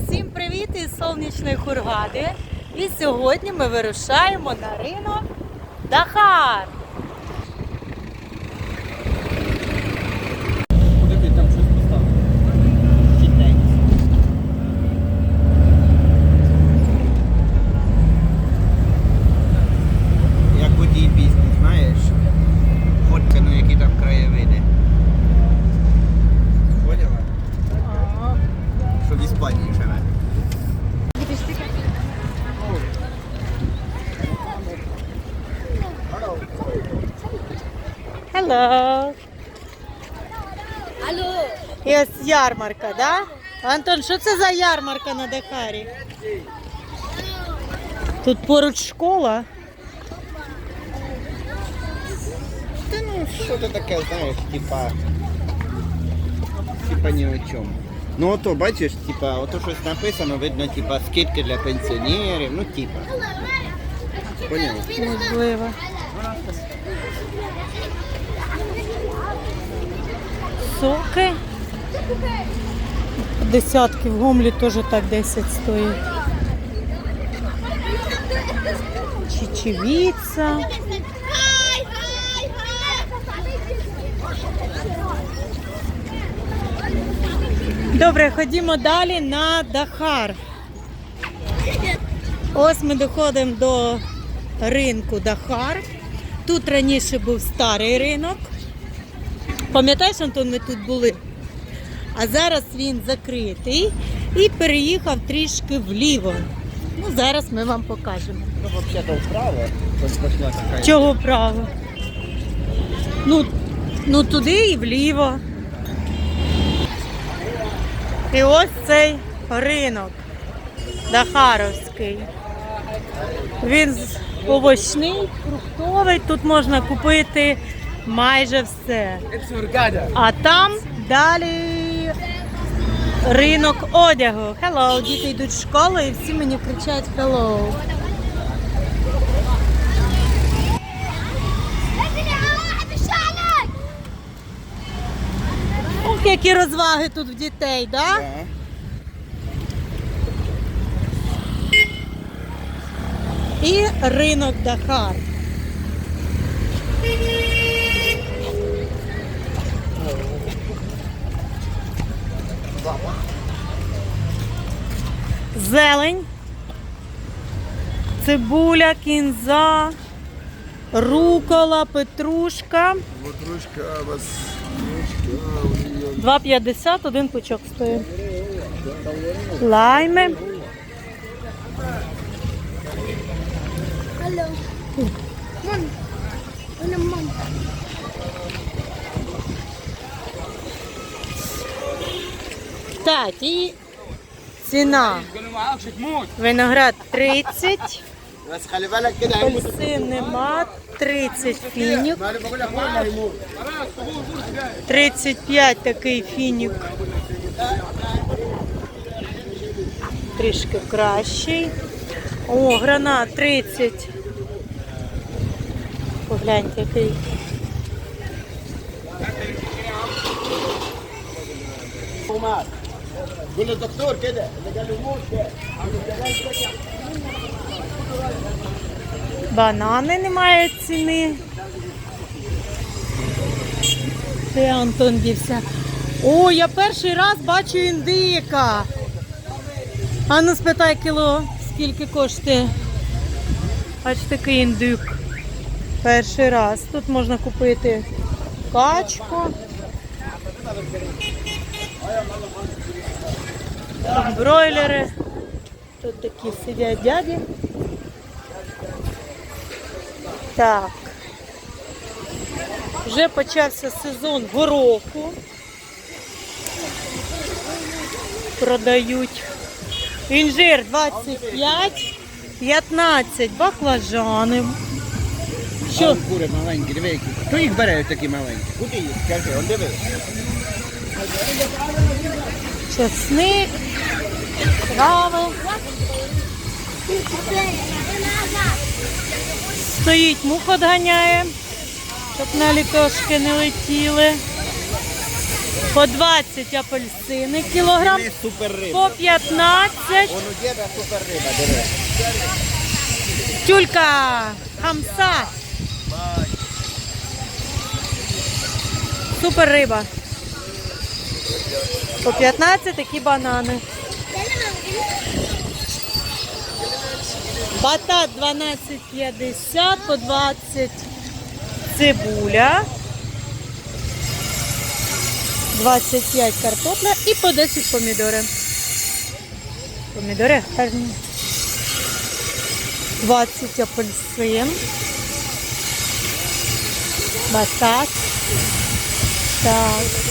Всім привіт із сонячної Хургади. І сьогодні ми вирушаємо на ринок Дахар. Куди там щось поставив? Як водій пісні, знаєш? Ходьте, ну які там краєвиди. Поняла? Що в Іспанії живе. Hello. Алло, ось ярмарка, да? Антон, що це за ярмарка на Дахарі? Тут поруч школа. Та ну, що це таке, знаєш, типа. Типа ні о чому. Ну ото, бачиш, типа, ото щось написано, видно, типа, скидки для пенсіонерів, ну типа. Поняла? Можливо. Соки. Десятки в гомлі теж так 10 стоїть. Чечевіця. Добре, ходімо далі на Дахар. Ось ми доходимо до ринку Дахар. Тут раніше був старий ринок. Пам'ятаєш, Антон, ми тут були? А зараз він закритий і переїхав трішки вліво. Ну, зараз ми вам покажемо. Ну, взагалі, вправо. Чого право? Ну, ну туди і вліво. І ось цей ринок Дахаровський. Він овочний, фруктовий. Тут можна купити майже все. А там далі ринок одягу. Hello, діти йдуть в школу і всі мені кричать hello. Ох, які розваги тут в дітей, да? Да. І ринок Дахар. Зелень, цибуля, кінза, рукола, петрушка. Ватрушка, вас 2,50 один пучок стоїть. Лайми. Алло. Мам. Вона мам. Так, і ціна. Виноград 30. Апельсин нема, 30 фінік. 35 такий фінік. Трішки кращий. О, гранат 30. Погляньте, який. Томат. قول للدكتور كده اللي قال له موت ده Банани немає ціни. Де Антон дівся? О, я перший раз бачу індика. А ну спитай кіло, скільки коштує. Ось такий індик. Перший раз. Тут можна купити качку. Там бройлери. Тут такі сидять дяді. Так. Вже почався сезон гороху. Продають. Інжир 25, 15 баклажани. Що? Кури маленькі, диви які. Хто їх бере такі маленькі? Куди їх? Скажи, он диви. Чесник, трави. Стоїть мух одганяє, щоб на літошки не летіли. По 20 апельсини кілограм, по риба. 15 Он у діда супер риба, диви. тюлька хамса. Супер риба. По 15 такі банани. Батат 12,50, по 20 цибуля. 25 картопля і по 10 помідори. Помідори гарні. 20 апельсин. Батат. Так.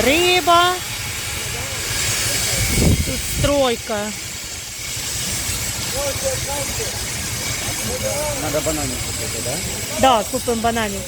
Риба. Тут стройка. Надо бананів купити, так? Да, купимо бананів.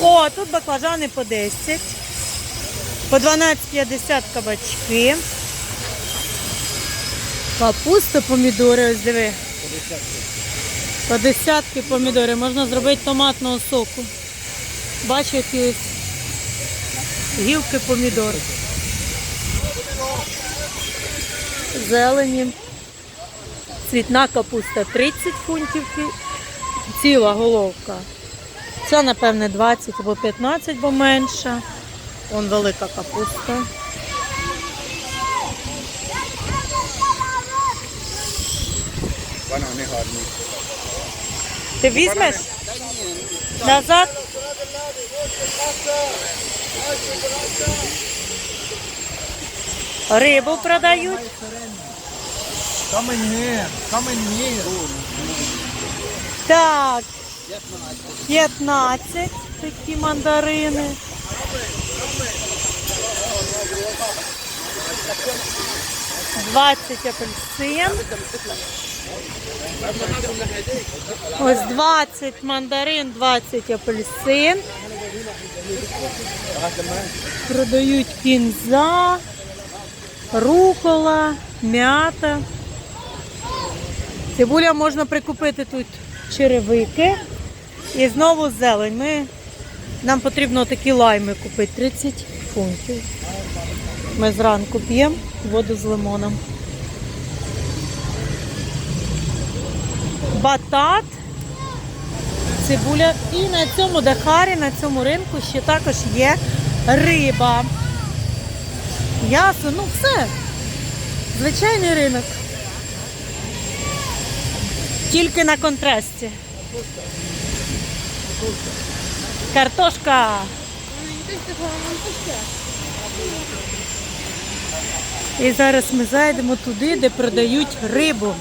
О, тут баклажани по 10. По 12,50 кабачки. Капуста, помідори, ось диви. По десятки помідори. Можна зробити томатного соку. Бачу, які ось гілки помідор. Зелені. Цвітна капуста 30 фунтів. Ціла головка. Це, напевне, 20 або 15, бо менша. Вон велика капуста. Банани гарні. Ти візьмеш? Назад? Рибу продають. In here. Так. 15 такі мандарини. Двадцять апельсин. Ось 20 мандарин, 20 апельсин. Продають кінза, рукола, м'ята. Цибуля можна прикупити тут черевики і знову зелень. Ми, нам потрібно такі лайми купити 30 фунтів. Ми зранку п'ємо воду з лимоном. Батат, цибуля. І на цьому Дахарі, на цьому ринку ще також є риба. М'ясо, ну все. Звичайний ринок. Тільки на контрасті. Картошка. І зараз ми зайдемо туди, де продають рибу.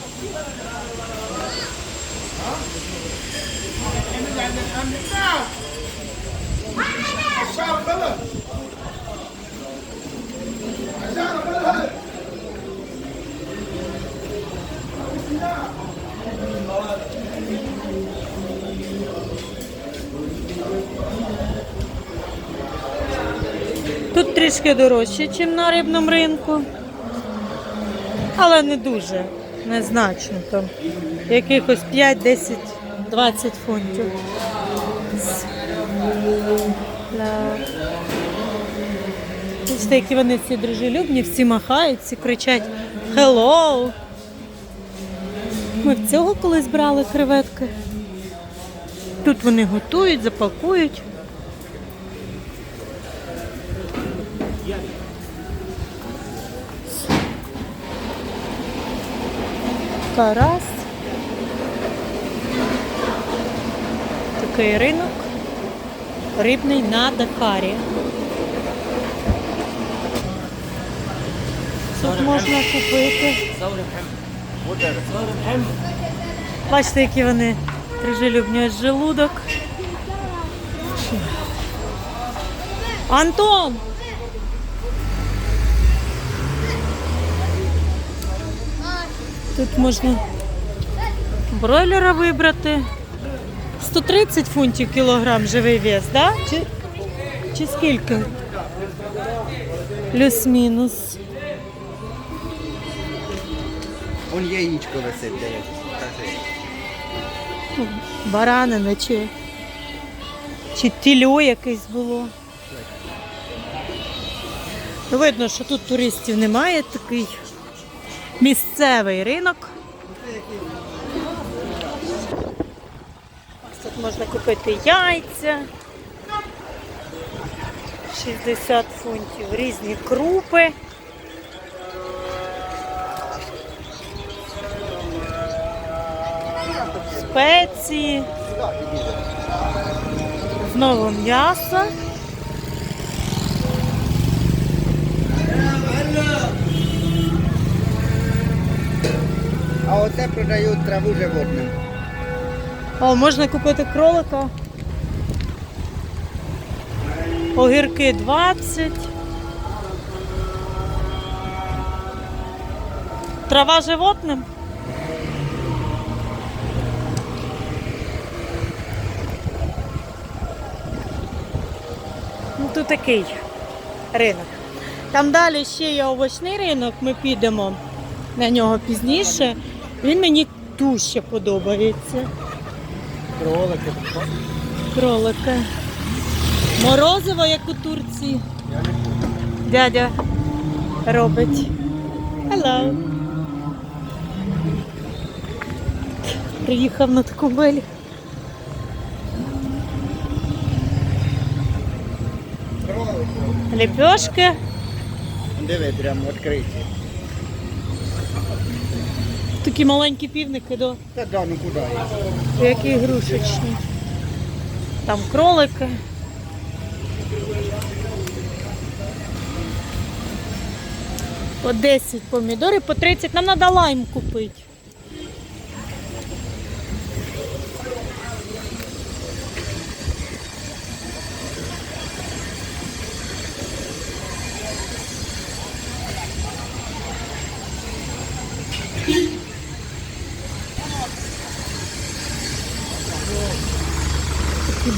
Тут трішки дорожче, ніж на рибному ринку. Але не дуже, незначно там. Якихось 5, 10, 20 фунтів. Бачите, які вони всі дружелюбні, всі махають, всі кричать Hello! Ми в цього колись брали креветки. Тут вони готують, запакують. Карась. Такий ринок. Рибний на Дахарі. Тут можна купити. Бачите, які вони дружелюбні Ось желудок. Антон! Тут можна бройлера вибрати. 130 фунтів кілограм живий вес, да? Чи, чи скільки? Плюс-мінус. Он яєчко висить. Кажи. Баранина чи, чи тіло якесь було. Ну, видно, що тут туристів немає, такий місцевий ринок. Можна купити яйця. 60 фунтів, різні крупи. Спеції. Знову м'ясо. А оце продають траву животним. О, можна купити кролика. Огірки 20. Трава животним. Ну, тут такий ринок. Там далі ще є овочний ринок, ми підемо на нього пізніше. Він мені дуже подобається. Кролики. Кролики. Морозиво, як у Турції. Дядя робить. Hello. Приїхав на таку бель. Лепешки. Диви, прямо відкриті. Такі маленькі півники, до Та да, ну куди які ігрушечні. Там кролики. По 10 помідорів, по 30. Нам треба лайм купити.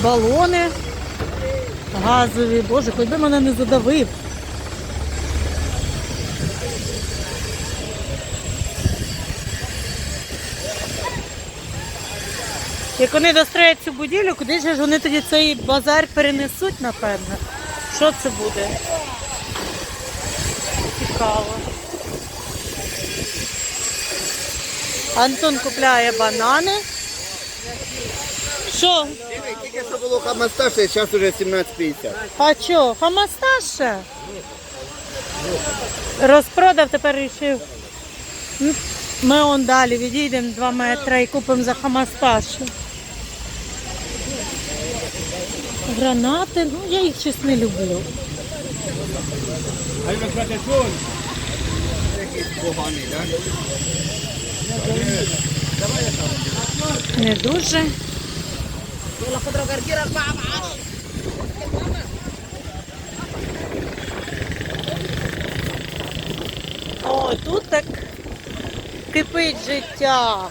Балони газові. Боже, хоч би мене не задавив. Як вони достроять цю будівлю, куди ж вони тоді цей базар перенесуть, напевно? Що це буде? Цікаво. Антон купляє банани. Що? Диви, тільки що було хамасташе, зараз уже 17,50. А що, хамасташе? Розпродав, тепер вирішив. М, Ми он далі відійдемо 2 метри і купимо за хамасташе. Гранати, ну я їх щось не люблю. Якийсь поганий, так? Не дуже. О, тут так кипить життя.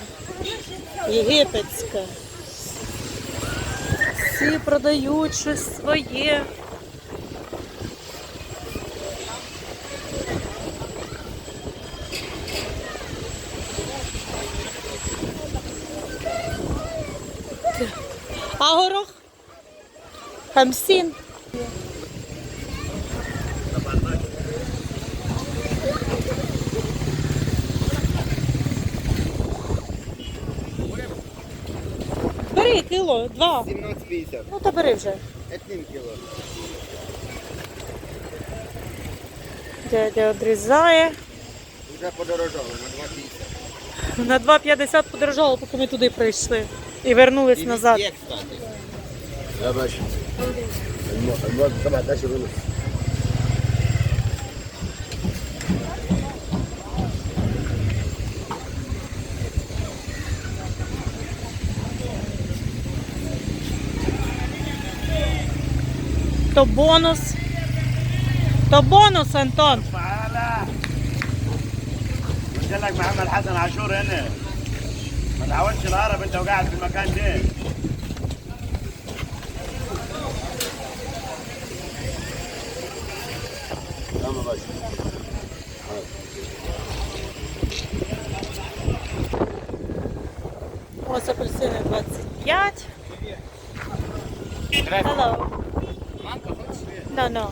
Єгипетське. Всі продають щось своє. 50 Бери кіло, два. 17,50. Ну та бери вже. Один кіло. Дядя одрізає. Вже подорожало на 2,50. На 2,50 подорожало, поки ми туди прийшли. І вернулись назад. Я бачу. المواد 17 ونص То бонус. То бонус, Антон. تعالى قلت لك محمد حسن عاشور هنا ما تحاولش الهرب انت وقاعد في المكان ده Ось апельсини 25. Hello. No, no.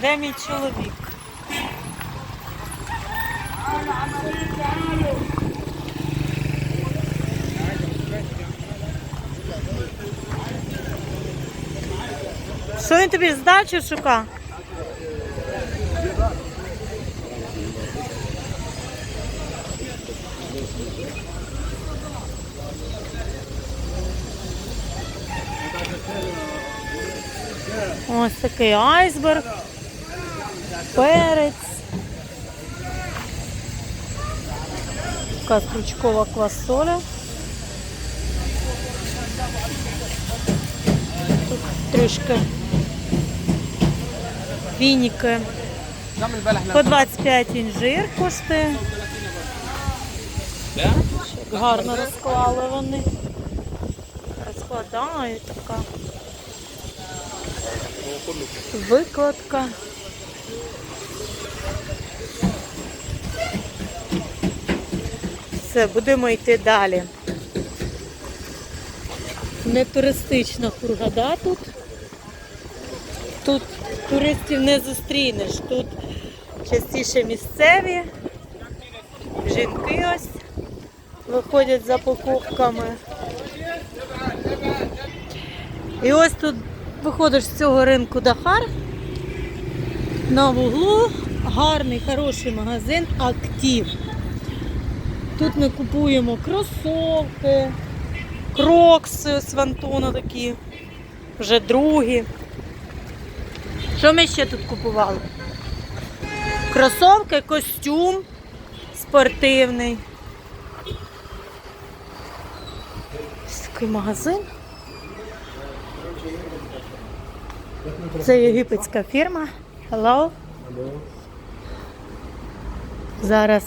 Де мій чоловік? Що він тобі здачу шукав? Ось такий айсберг, перець. Така стручкова квасоля. Тут трішки фініки. По 25 інжир коштує. Гарно розклали вони. Розкладають така. Викладка. Все, будемо йти далі. Не туристична хургада тут. Тут туристів не зустрінеш. Тут частіше місцеві. Жінки ось виходять за покупками. І ось тут виходиш з цього ринку Дахар. На вуглу гарний, хороший магазин Актив. Тут ми купуємо кросовки, крокси з Вантона такі, вже другі. Що ми ще тут купували? Кросовки, костюм спортивний. Ось такий магазин. Це єгипетська фірма. Hello. Зараз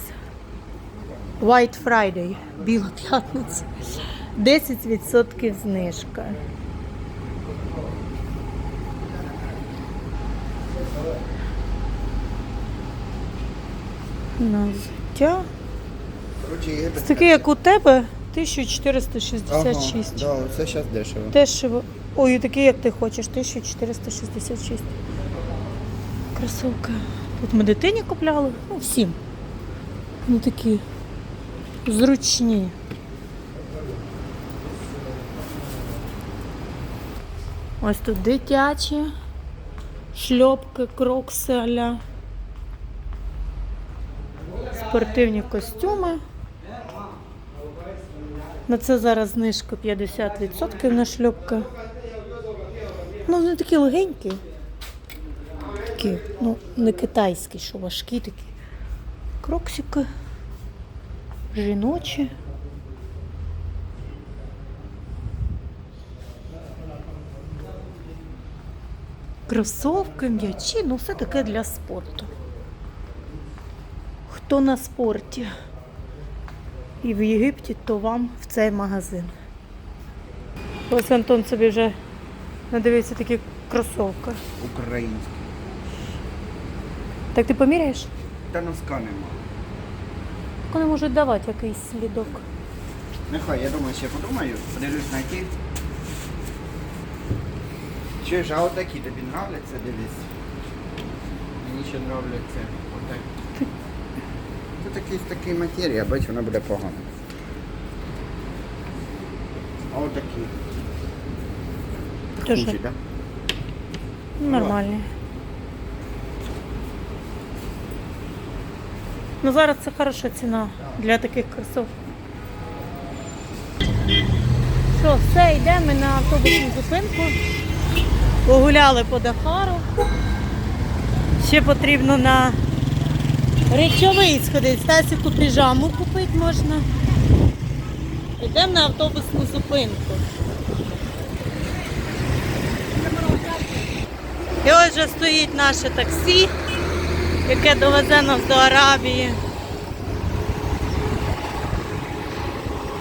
White Friday, Біла п'ятниця. 10% знижка. На взуття. Це такий, як у тебе, 1466. Ага, да, це зараз дешево. Дешево. Ой, такий, як ти хочеш, 1466. Кросовки. Тут ми дитині купляли, ну всім. Ну такі зручні. Ось тут дитячі, шльопки, крокси аля. Спортивні костюми. На це зараз знижка 50% на шльопки. Ну, вони такі легенькі. Такі, ну, не китайські, що важкі такі. Кроксики. Жіночі. Кросовки, м'ячі, ну все таке для спорту. Хто на спорті? І в Єгипті, то вам в цей магазин. Ось Антон собі вже надивився такі кросовки. Український. Так ти поміряєш? Та носка нема. Вони можуть давати якийсь слідок. Нехай, я думаю, ще подумаю, подивлюсь на ж, а отакі тобі нравляться, дивись. Мені ще нравляться отак. Тут якийсь такий матерія, бач, вона буде погана. А отакі. Дуже Хужі, так? нормальні. Ну зараз це хороша ціна для таких кросовок. Що, все, йдемо на автобусну зупинку. Погуляли по Дахару. Ще потрібно на речовий сходити. Стасіку піжаму купити можна. Йдемо на автобусну зупинку. І ось вже стоїть наше таксі, яке довезе нас до Арабії.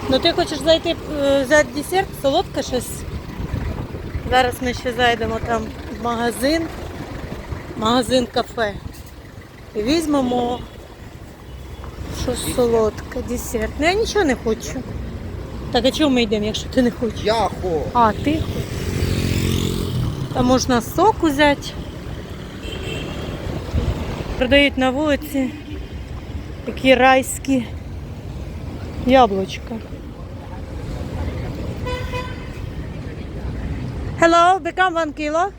Ну ти хочеш зайти е, взяти десерт, солодке щось? Зараз ми ще зайдемо там в магазин, магазин кафе. І візьмемо Щось солодке, десерт. Ну я нічого не хочу. Так, а чого ми йдемо, якщо ти не хочеш? Я хо. А, ти хочеш. Там можна сок взяти. Продають на вулиці такі райські яблучка. Hello, become one kilo.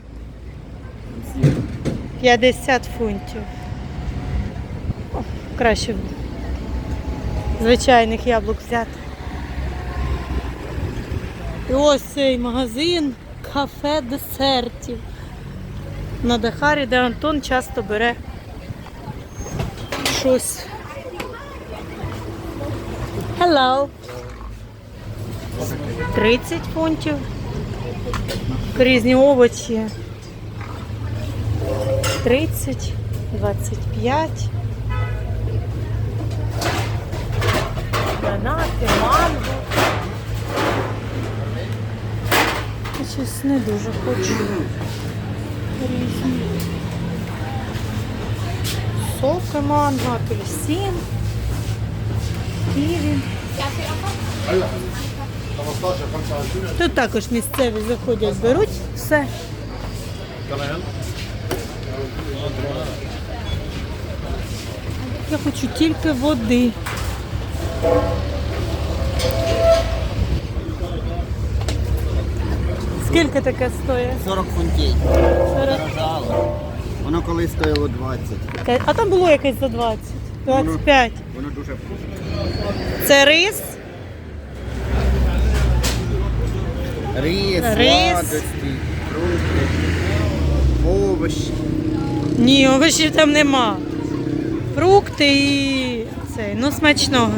50 фунтів. О, краще звичайних яблук взяти. І ось цей магазин кафе десертів. На Дахарі, де Антон часто бере щось. Hello. 30 фунтів. Різні овочі. 30, 25. Гранати, манго. Щось не дуже хочу. Різні. Соки манго, апельсин. Ківі. Тут також місцеві заходять, беруть все. Я хочу тільки води. Скільки таке стоїть? 40 фунтів. 40. Воно колись стоїло 20. А там було якесь за 20, 25. Воно дуже вкусне. Це рис. Рис, Рис. сладості, фрукти, овочі. Ні, овочів там нема. Фрукти і це. ну смачного.